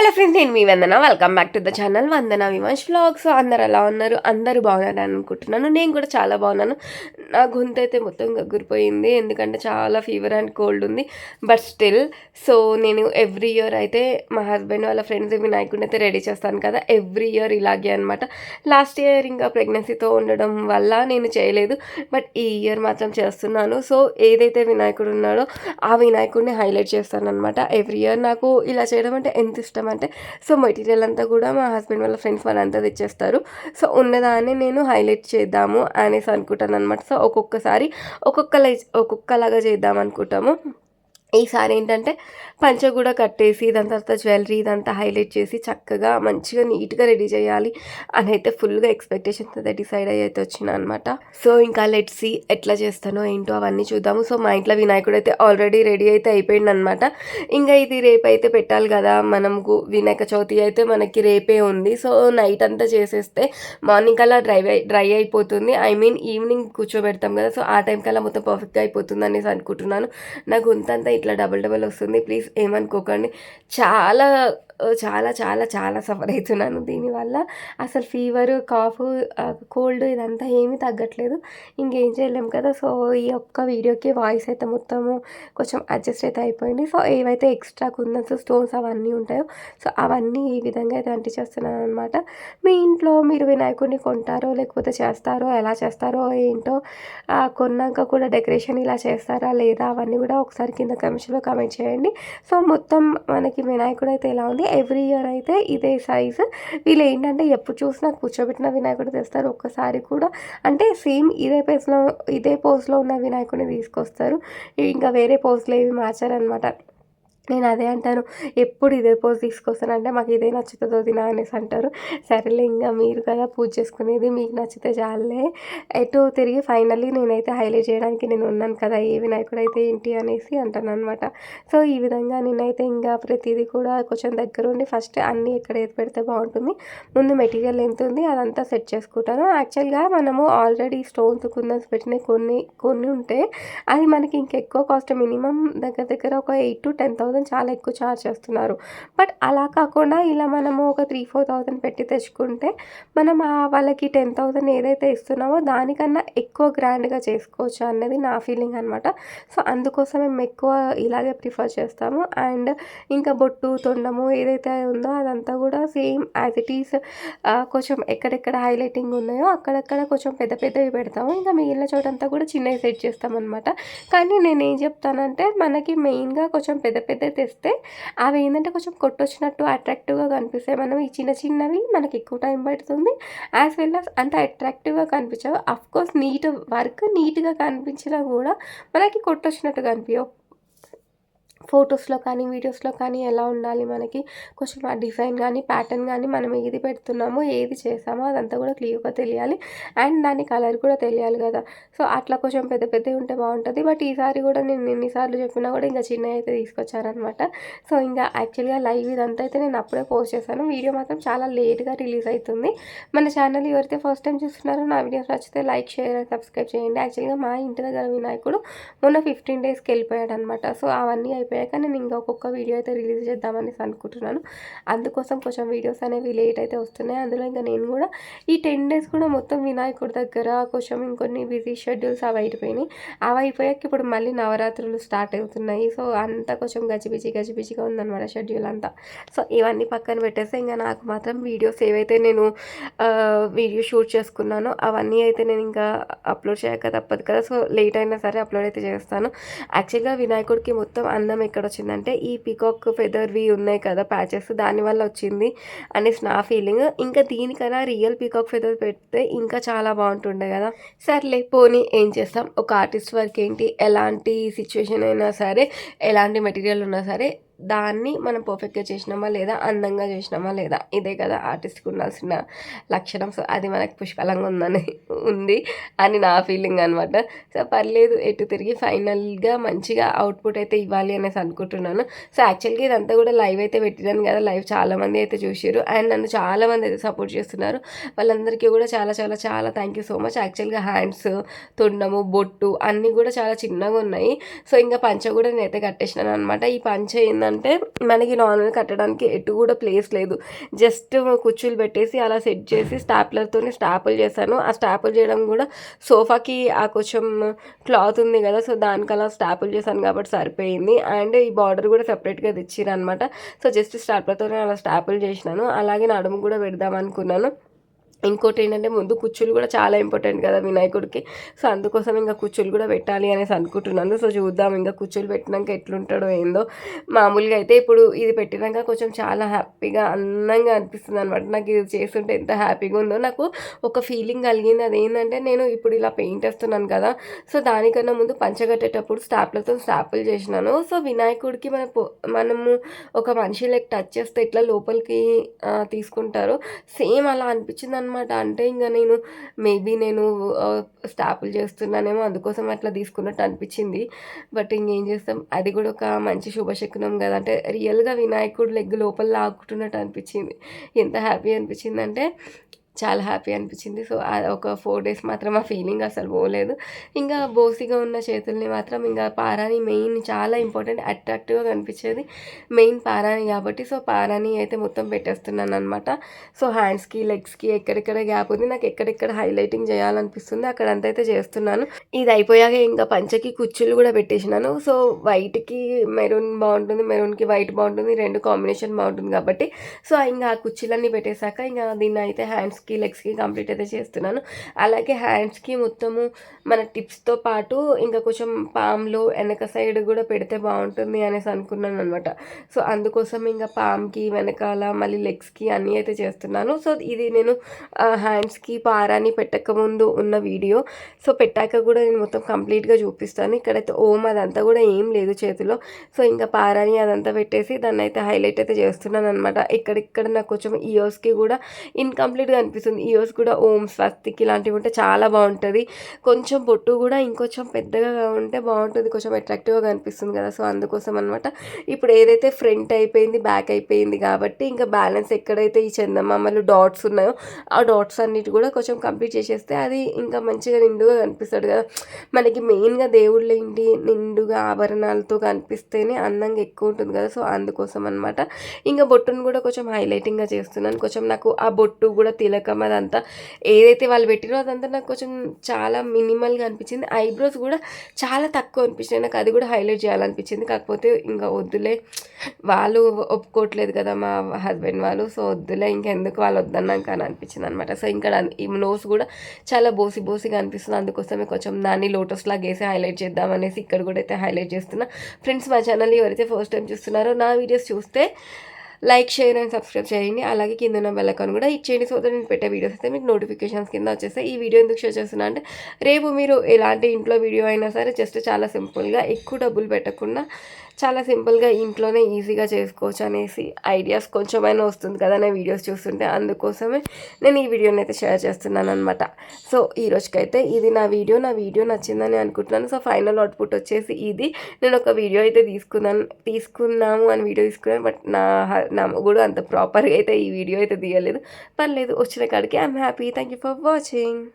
Hello friends నేను మీ Vandana. Welcome back to the channel Vandana Vimash vlogs అందరు ఎలా ఉన్నారు? అందరూ బాగున్నారు అనుకుంటున్నాను. నేను కూడా చాలా బాగున్నాను. నా గొంతు అయితే మొత్తం గగ్గురిపోయింది. ఎందుకంటే చాలా ఫీవర్ అండ్ కోల్డ్ ఉంది. బట్ స్టిల్ సో నేను ఎవ్రీ ఇయర్ అయితే మా హస్బెండ్ వాళ్ళ ఫ్రెండ్స్ వినాయకుడిని అయితే రెడీ చేస్తాను కదా. ఎవ్రీ ఇయర్ ఇలాగే అనమాట లాస్ట్ ఇయర్ ఇంకా ప్రెగ్నెన్సీతో ఉండడం వల్ల నేను చేయలేదు. బట్ ఈ ఇయర్ మాత్రం చేస్తున్నాను. సో ఏదైతే వినాయకుడు ఉన్నాడో ఆ వినాయకుడిని హైలైట్ చేస్తాను అనమాట ఎవ్రీ ఇయర్ నాకు ఇలా చేయడం అంటే ఎంత ఇష్టం అంటే సో మెటీరియల్ అంతా కూడా మా హస్బెండ్ వాళ్ళ ఫ్రెండ్స్ వాళ్ళంతా తెచ్చేస్తారు. సో ఉన్నదాన్ని నేను హైలైట్ చేద్దాము అనేసి అనుకుంటాను అనమాట సో ఒక్కొక్కసారి ఒక్కొక్క ఒక్కొక్కలాగా చేద్దాం అనుకుంటాము ఈసారి ఏంటంటే పంచ కూడా కట్టేసి దాని తర్వాత జ్యువెలరీ ఇదంతా హైలైట్ చేసి చక్కగా మంచిగా నీట్గా రెడీ చేయాలి అని అయితే ఫుల్గా ఎక్స్పెక్టేషన్స్ అయితే డిసైడ్ అయ్యి అయితే వచ్చిన అనమాట సో ఇంకా లెట్ సి ఎట్లా చేస్తానో ఏంటో అవన్నీ చూద్దాము. సో మా ఇంట్లో వినాయకుడు అయితే ఆల్రెడీ రెడీ అయితే అయిపోయింది అనమాట ఇంకా ఇది రేపు అయితే పెట్టాలి కదా మనం వినాయక చవితి అయితే మనకి రేపే ఉంది. సో నైట్ అంతా చేసేస్తే మార్నింగ్ కల్లా డ్రై డ్రై అయిపోతుంది. ఐ మీన్ ఈవినింగ్ కూర్చోబెడతాం కదా సో ఆ టైం కల్లా మొత్తం పర్ఫెక్ట్గా అయిపోతుంది అనేసి అనుకుంటున్నాను. నా గొంతంతా ఇట్లా డబల్ డబల్ వస్తుంది. ప్లీజ్ ఏమనుకోకండి. చాలా చాలా చాలా చాలా సఫర్ అవుతున్నాను దీనివల్ల అసలు ఫీవర్ కాఫ్ కోల్డ్ ఇదంతా ఏమీ తగ్గట్లేదు. ఇంకేం చేయలేం కదా. సో ఈ ఒక్క వీడియోకి వాయిస్ అయితే మొత్తము కొంచెం అడ్జస్ట్ అయితే అయిపోయింది. సో ఏవైతే ఎక్స్ట్రా కుందన్స్ స్టోన్స్ అవన్నీ ఉంటాయో సో అవన్నీ ఈ విధంగా అయితే అంటించేస్తున్నాను అనమాట మీ ఇంట్లో మీరు వినాయకుడిని కొంటారో లేకపోతే చేస్తారో ఎలా చేస్తారో ఏంటో కొన్నాక కూడా డెకరేషన్ ఇలా చేస్తారా లేదా అవన్నీ కూడా ఒకసారి కింద కమిషన్లో కమెంట్ చేయండి. సో మొత్తం మనకి వినాయకుడు అయితే ఎలా ఉంది? ఎవ్రీ ఇయర్ అయితే ఇదే సైజు వీళ్ళు ఏంటంటే ఎప్పుడు చూసినా కూర్చోబెట్టిన వినాయకుడు తెస్తారు. ఒక్కసారి కూడా అంటే సేమ్ ఇదే పేస్లో ఇదే పోస్లో ఉన్న వినాయకుడిని తీసుకొస్తారు. ఇంకా వేరే పోస్లో ఏవి మార్చారనమాట నేను అదే అంటాను. ఎప్పుడు ఇదే పోజ్ తీసుకొస్తానంటే మాకు ఇదే నచ్చుతుందో దినా అనేసి అంటారు. సరేలే ఇంకా మీరు కదా పూజ చేసుకునేది మీకు నచ్చితే చాలే. ఎటు తిరిగి ఫైనల్లీ నేనైతే హైలైట్ చేయడానికి నేను ఉన్నాను కదా ఏ వినాయకుడు అయితే ఏంటి అనేసి అంటాను అనమాట సో ఈ విధంగా నేనైతే ఇంకా ప్రతిదీ కూడా కొంచెం దగ్గర ఉండి ఫస్ట్ అన్నీ ఎక్కడ ఏది పెడితే బాగుంటుంది ముందు మెటీరియల్ ఎంత ఉంది అదంతా సెట్ చేసుకుంటాను. యాక్చువల్గా మనము ఆల్రెడీ స్టోన్స్ కుందన్స్ పెట్టిన కొన్ని కొన్ని ఉంటే అది మనకి ఇంకెక్కువ కాస్ట్ మినిమం దగ్గర దగ్గర ఒక eight to ten thousand thousand చాలా ఎక్కువ ఛార్జ్ చేస్తున్నారు. బట్ అలా కాకుండా ఇలా మనము ఒక త్రీ ఫోర్ థౌసండ్ పెట్టి తెచ్చుకుంటే మనం వాళ్ళకి టెన్ థౌసండ్ ఏదైతే ఇస్తున్నామో దానికన్నా ఎక్కువ గ్రాండ్గా చేసుకోవచ్చు అన్నది నా ఫీలింగ్ అనమాట సో అందుకోసం మేము ఎక్కువ ఇలాగే ప్రిఫర్ చేస్తాము. అండ్ ఇంకా బొట్టు తొండము ఏదైతే ఉందో అదంతా కూడా సేమ్ యాజ్ ఇట్ ఈస్ కొంచెం ఎక్కడెక్కడ హైలైటింగ్ ఉన్నాయో అక్కడక్కడ కొంచెం పెద్ద పెద్దవి పెడతాము. ఇంకా మిగిలిన చోటంతా కూడా చిన్నవి సెట్ చేస్తామన్నమాట. కానీ నేను ఏం చెప్తానంటే మనకి మెయిన్గా కొంచెం పెద్ద పెద్ద అయితే తెస్తే అవి ఏంటంటే కొంచెం కొట్టొచ్చినట్టు అట్రాక్టివ్గా కనిపిస్తాయి. మనం ఈ చిన్న చిన్నవి మనకి ఎక్కువ టైం పడుతుంది. యాజ్ వెల్ అస్ అంత అట్రాక్టివ్గా కనిపించవు. కోర్స్ నీట్ వర్క్ నీట్గా కనిపించినా కూడా మనకి కొట్టొచ్చినట్టు కనిపించవు ఫొటోస్లో కానీ వీడియోస్లో కానీ ఎలా ఉండాలి మనకి? కొంచెం ఆ డిజైన్ కానీ ప్యాటర్న్ కానీ మనం ఏది పెడుతున్నామో ఏది చేసామో అదంతా కూడా క్లియర్గా తెలియాలి. అండ్ దాని కలర్ కూడా తెలియాలి కదా. సో అట్లా కొంచెం పెద్ద పెద్దవి ఉంటే బాగుంటుంది. బట్ ఈసారి కూడా నేను ఎన్నిసార్లు చెప్పినా కూడా ఇంకా చిన్న అయితే తీసుకొచ్చారనమాట. సో ఇంకా యాక్చువల్గా లైవ్ ఇదంతా అయితే నేను అప్పుడే పోస్ట్ చేశాను. వీడియో మాత్రం చాలా లేట్గా రిలీజ్ అవుతుంది మన ఛానల్ ఎవరైతే ఫస్ట్ టైం చూస్తున్నారో నా వీడియోస్ నచ్చితే లైక్ షేర్ అండ్ సబ్స్క్రైబ్ చేయండి. యాక్చువల్గా మా ఇంటి దగ్గర వినాయకుడు మొన్న ఫిఫ్టీన్ డేస్కి వెళ్ళిపోయాడు అనమాట సో అవన్నీ అయిపోయి అయిపోయాక నేను ఇంకా ఒక్కొక్క వీడియో అయితే రిలీజ్ చేద్దామనేసి అనుకుంటున్నాను. అందుకోసం కొంచెం వీడియోస్ అనేవి లేట్ అయితే వస్తున్నాయి. అందులో ఇంకా నేను కూడా ఈ టెన్ డేస్ కూడా మొత్తం వినాయకుడి దగ్గర కొంచెం ఇంకొన్ని బిజీ షెడ్యూల్స్ అవి అయిపోయినాయి. అవి అయిపోయాక ఇప్పుడు మళ్ళీ నవరాత్రులు స్టార్ట్ అవుతున్నాయి. సో అంతా కొంచెం గజిబిజి గజిబిజిగా ఉందన్నమాట షెడ్యూల్ అంతా. సో ఇవన్నీ పక్కన పెట్టేస్తే ఇంకా నాకు మాత్రం వీడియోస్ ఏవైతే నేను వీడియో షూట్ చేసుకున్నానో అవన్నీ అయితే నేను ఇంకా అప్లోడ్ చేయక తప్పదు కదా. సో లేట్ అయినా సరే అప్లోడ్ అయితే చేస్తాను. యాక్చువల్గా వినాయకుడికి మొత్తం ప్రాబ్లం ఎక్కడ వచ్చిందంటే ఈ పికాక్ ఫెదర్వి ఉన్నాయి కదా ప్యాచెస్ దానివల్ల వచ్చింది అనేసి నా ఫీలింగ్ ఇంకా దీనికన్నా రియల్ పికాక్ ఫెదర్ పెడితే ఇంకా చాలా బాగుంటుండే కదా. సర్లే పోనీ ఏం చేస్తాం? ఒక ఆర్టిస్ట్ వర్క్ ఏంటి? ఎలాంటి సిచ్యువేషన్ అయినా సరే ఎలాంటి మెటీరియల్ ఉన్నా సరే దాన్ని మనం పర్ఫెక్ట్గా చేసినామా లేదా? అందంగా చేసినామా లేదా? ఇదే కదా ఆర్టిస్ట్కి ఉండాల్సిన లక్షణం. సో అది మనకు పుష్కలంగా ఉందని ఉంది అని నా ఫీలింగ్ అనమాట సో పర్లేదు ఎటు తిరిగి ఫైనల్గా మంచిగా అవుట్పుట్ అయితే ఇవ్వాలి అనేసి అనుకుంటున్నాను. సో యాక్చువల్గా ఇదంతా కూడా లైవ్ అయితే పెట్టినాను కదా. లైవ్ చాలామంది అయితే చూసారు అండ్ నన్ను చాలామంది అయితే సపోర్ట్ చేస్తున్నారు. వాళ్ళందరికీ కూడా చాలా చాలా చాలా థ్యాంక్ యూ సో మచ్ యాక్చువల్గా హ్యాండ్స్ తొండము బొట్టు అన్నీ కూడా చాలా చిన్నగా ఉన్నాయి. సో ఇంకా పంచ కూడా నేనైతే కట్టేసినాను అనమాట ఈ పంచ ఏంటంటే ఏంటంటే మనకి నార్మల్ కట్టడానికి ఎటు కూడా ప్లేస్ లేదు. జస్ట్ కుర్చీలు పెట్టేసి అలా సెట్ చేసి స్టాప్లర్తో స్టాపులు చేశాను. ఆ స్టాపులు చేయడం కూడా సోఫాకి ఆ కొంచెం క్లాత్ ఉంది కదా సో దానికి అలా స్టాపులు చేశాను కాబట్టి సరిపోయింది. అండ్ ఈ బార్డర్ కూడా సెపరేట్గా తెచ్చిరనమాట సో జస్ట్ స్టాప్లతోనే అలా స్టాపులు చేసినాను. అలాగే నడుము కూడా పెడదాం అనుకున్నాను. ఇంకోటి ఏంటంటే ముందు కుచ్చులు కూడా చాలా ఇంపార్టెంట్ కదా వినాయకుడికి. సో అందుకోసం ఇంకా కుచ్చులు కూడా పెట్టాలి అనేసి అనుకుంటున్నాను. సో చూద్దాం ఇంకా కుచ్చులు పెట్టినాక ఎట్లుంటాడో ఏందో. మామూలుగా అయితే ఇప్పుడు ఇది పెట్టినాక కొంచెం చాలా హ్యాపీగా అందంగా అనిపిస్తుంది అనమాట నాకు ఇది చేస్తుంటే ఎంత హ్యాపీగా ఉందో. నాకు ఒక ఫీలింగ్ కలిగింది. అదేంటంటే నేను ఇప్పుడు ఇలా పెయింట్ వేస్తున్నాను కదా. సో దానికన్నా ముందు పంచగట్టేటప్పుడు స్టాప్లతో స్టాపులు చేసినాను. సో వినాయకుడికి మన మనము ఒక మనిషి లైక్ టచ్ చేస్తే ఇట్లా లోపలికి తీసుకుంటారు సేమ్ అలా అనిపించింది అనమాట అంటే ఇంకా నేను మేబీ నేను స్టాపులు చేస్తున్నానేమో అందుకోసం అట్లా తీసుకున్నట్టు అనిపించింది. బట్ ఇంకేం చేస్తాం అది కూడా ఒక మంచి శుభశకునం కదా. అంటే రియల్గా వినాయకుడు లెగ్ లోపల లాగుతున్నట్టు అనిపించింది. ఎంత హ్యాపీ అనిపించింది అంటే చాలా హ్యాపీ అనిపించింది. సో ఒక ఫోర్ డేస్ మాత్రం ఆ ఫీలింగ్ అసలు పోలేదు. ఇంకా బోసిగా ఉన్న చేతుల్ని మాత్రం ఇంకా పారాని మెయిన్ చాలా ఇంపార్టెంట్ అట్రాక్టివ్గా కనిపించేది మెయిన్ పారాని కాబట్టి. సో పారాని అయితే మొత్తం పెట్టేస్తున్నాను అనమాట సో హ్యాండ్స్కి లెగ్స్కి ఎక్కడెక్కడ గ్యాప్ ఉంది నాకు ఎక్కడెక్కడ హైలైటింగ్ చేయాలనిపిస్తుంది అక్కడంతా అయితే చేస్తున్నాను. ఇది అయిపోయాక ఇంకా పంచకి కుచ్చులు కూడా పెట్టేసినాను. సో వైట్కి మెరూన్ బాగుంటుంది మెరూన్కి వైట్ బాగుంటుంది రెండు కాంబినేషన్ బాగుంటుంది కాబట్టి. సో ఇంకా ఆ కుర్చీలన్నీ పెట్టేశాక ఇంకా దీన్ని అయితే హ్యాండ్స్కి హ్యాండ్స్కి లెగ్స్కి కంప్లీట్ అయితే చేస్తున్నాను. అలాగే హ్యాండ్స్కి మొత్తము మన టిప్స్తో పాటు ఇంకా కొంచెం పామ్లో వెనక సైడ్ కూడా పెడితే బాగుంటుంది అనేసి అనుకున్నాను అనమాట సో అందుకోసం ఇంకా పామ్కి వెనకాల మళ్ళీ లెగ్స్కి అన్నీ అయితే చేస్తున్నాను. సో ఇది నేను హ్యాండ్స్కి పారాని పెట్టకముందు ఉన్న వీడియో. సో పెట్టాక కూడా నేను మొత్తం కంప్లీట్గా చూపిస్తాను. ఇక్కడైతే ఓం అదంతా కూడా ఏం లేదు చేతిలో. సో ఇంకా పారాని అదంతా పెట్టేసి దాన్ని అయితే హైలైట్ అయితే చేస్తున్నాను అనమాట ఇక్కడిక్కడ నాకు కొంచెం ఇయర్స్కి కూడా ఇన్కంప్లీట్గా అనిపిస్తుంది. ఇయర్స్ కూడా ఓం స్వస్తిక్ ఇలాంటివి ఉంటే చాలా బాగుంటుంది. కొంచెం బొట్టు కూడా ఇంకొంచెం పెద్దగా ఉంటే బాగుంటుంది. కొంచెం అట్రాక్టివ్గా కనిపిస్తుంది కదా. సో అందుకోసం అనమాట ఇప్పుడు ఏదైతే ఫ్రంట్ అయిపోయింది బ్యాక్ అయిపోయింది కాబట్టి ఇంకా బ్యాలెన్స్ ఎక్కడైతే ఈ చందమామలు డాట్స్ ఉన్నాయో ఆ డాట్స్ అన్నిటి కూడా కొంచెం కంప్లీట్ చేసేస్తే అది ఇంకా మంచిగా నిండుగా కనిపిస్తాడు కదా. మనకి మెయిన్గా దేవుళ్ళు ఏంటి? నిండుగా ఆభరణాలతో కనిపిస్తేనే అందంగా ఎక్కువ ఉంటుంది కదా. సో అందుకోసం అనమాట ఇంకా బొట్టును కూడా కొంచెం హైలైటింగ్గా చేస్తున్నాను. కొంచెం నాకు ఆ బొట్టు కూడా తిలక తిలకం అదంతా ఏదైతే వాళ్ళు పెట్టిరో అదంతా నాకు కొంచెం చాలా మినిమల్గా అనిపించింది. ఐబ్రోస్ కూడా చాలా తక్కువ అనిపించింది నాకు అది కూడా హైలైట్ చేయాలనిపించింది. కాకపోతే ఇంకా వద్దులే. వాళ్ళు ఒప్పుకోవట్లేదు కదా మా హస్బెండ్ వాళ్ళు. సో వద్దులే ఇంకెందుకు వాళ్ళు వద్దన్నాక అని అనిపించింది అనమాట సో ఇంకా ఈ నోస్ కూడా చాలా బోసి బోసిగా అనిపిస్తుంది. అందుకోసమే కొంచెం దాన్ని లోటస్ లాగా వేసి హైలైట్ చేద్దాం అనేసి ఇక్కడ కూడా అయితే హైలైట్ చేస్తున్నా. ఫ్రెండ్స్ మా ఛానల్ ఎవరైతే ఫస్ట్ టైం చూస్తున్నారో నా వీడియోస్ చూస్తే లైక్ షేర్ అండ్ సబ్స్క్రైబ్ చేయండి. అలాగే కింద ఉన్న బెల్లకాన్ కూడా ఇచ్చేయండి సో నేను పెట్టే వీడియోస్ అయితే మీకు నోటిఫికేషన్స్ కింద వచ్చేస్తాయి. ఈ వీడియో ఎందుకు షేర్ చేస్తున్నా అంటే రేపు మీరు ఎలాంటి ఇంట్లో వీడియో అయినా సరే జస్ట్ చాలా సింపుల్గా ఎక్కువ డబ్బులు పెట్టకుండా చాలా సింపుల్గా ఇంట్లోనే ఈజీగా చేసుకోవచ్చు అనేసి ఐడియాస్ కొంచెమైనా వస్తుంది కదా నేను వీడియోస్ చూస్తుంటే అందుకోసమే నేను ఈ వీడియోని అయితే షేర్ చేస్తున్నాను అనమాట సో ఈ రోజుకైతే ఇది నా వీడియో. నా వీడియో నచ్చిందని అనుకుంటున్నాను. సో ఫైనల్ అవుట్పుట్ వచ్చేసి ఇది. నేను ఒక వీడియో అయితే తీసుకున్నాను తీసుకున్నాము అని వీడియో తీసుకున్నాను. బట్ నా నా కూడా అంత ప్రాపర్గా అయితే ఈ వీడియో అయితే తీయలేదు. పర్లేదు వచ్చిన కాడికి I'm happy. Thank you for watching.